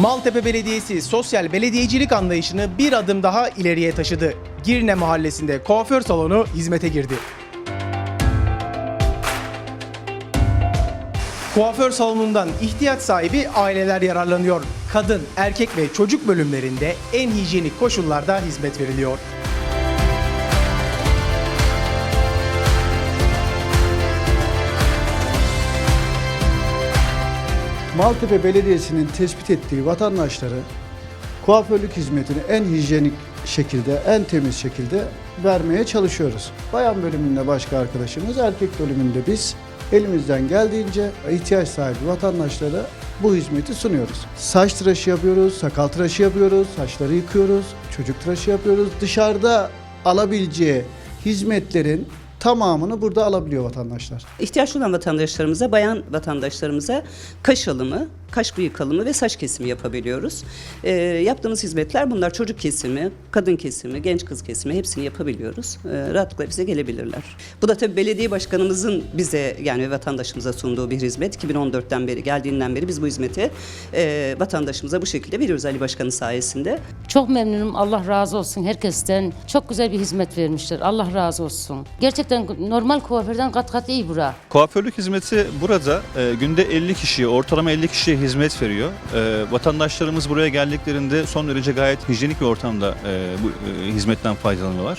Maltepe Belediyesi sosyal belediyecilik anlayışını bir adım daha ileriye taşıdı. Girne Mahallesi'nde kuaför salonu hizmete girdi. Kuaför salonundan ihtiyaç sahibi aileler yararlanıyor. Kadın, erkek ve çocuk bölümlerinde en hijyenik koşullarda hizmet veriliyor. Maltepe Belediyesi'nin tespit ettiği vatandaşları kuaförlük hizmetini en hijyenik şekilde, en temiz şekilde vermeye çalışıyoruz. Bayan bölümünde başka arkadaşımız, erkek bölümünde biz elimizden geldiğince ihtiyaç sahibi vatandaşlara bu hizmeti sunuyoruz. Saç tıraşı yapıyoruz, sakal tıraşı yapıyoruz, saçları yıkıyoruz, çocuk tıraşı yapıyoruz. Dışarıda alabileceği hizmetlerin tamamını burada alabiliyor vatandaşlar. İhtiyaç olan vatandaşlarımıza, bayan vatandaşlarımıza kaş alımı, kaş bıyık alımı ve saç kesimi yapabiliyoruz. Ee, yaptığımız hizmetler bunlar çocuk kesimi, kadın kesimi, genç kız kesimi hepsini yapabiliyoruz. Ee, rahatlıkla bize gelebilirler. Bu da tabii belediye başkanımızın bize yani vatandaşımıza sunduğu bir hizmet. 2014'ten beri geldiğinden beri biz bu hizmeti e, vatandaşımıza bu şekilde veriyoruz Ali Başkan'ın sayesinde. Çok memnunum. Allah razı olsun herkesten. Çok güzel bir hizmet vermişler. Allah razı olsun. Gerçekten normal kuaförden kat kat iyi bura. Kuaförlük hizmeti burada e, günde 50 kişiye, ortalama 50 kişiye hizmet veriyor. E, vatandaşlarımız buraya geldiklerinde son derece gayet hijyenik bir ortamda e, bu e, hizmetten faydalanıyorlar.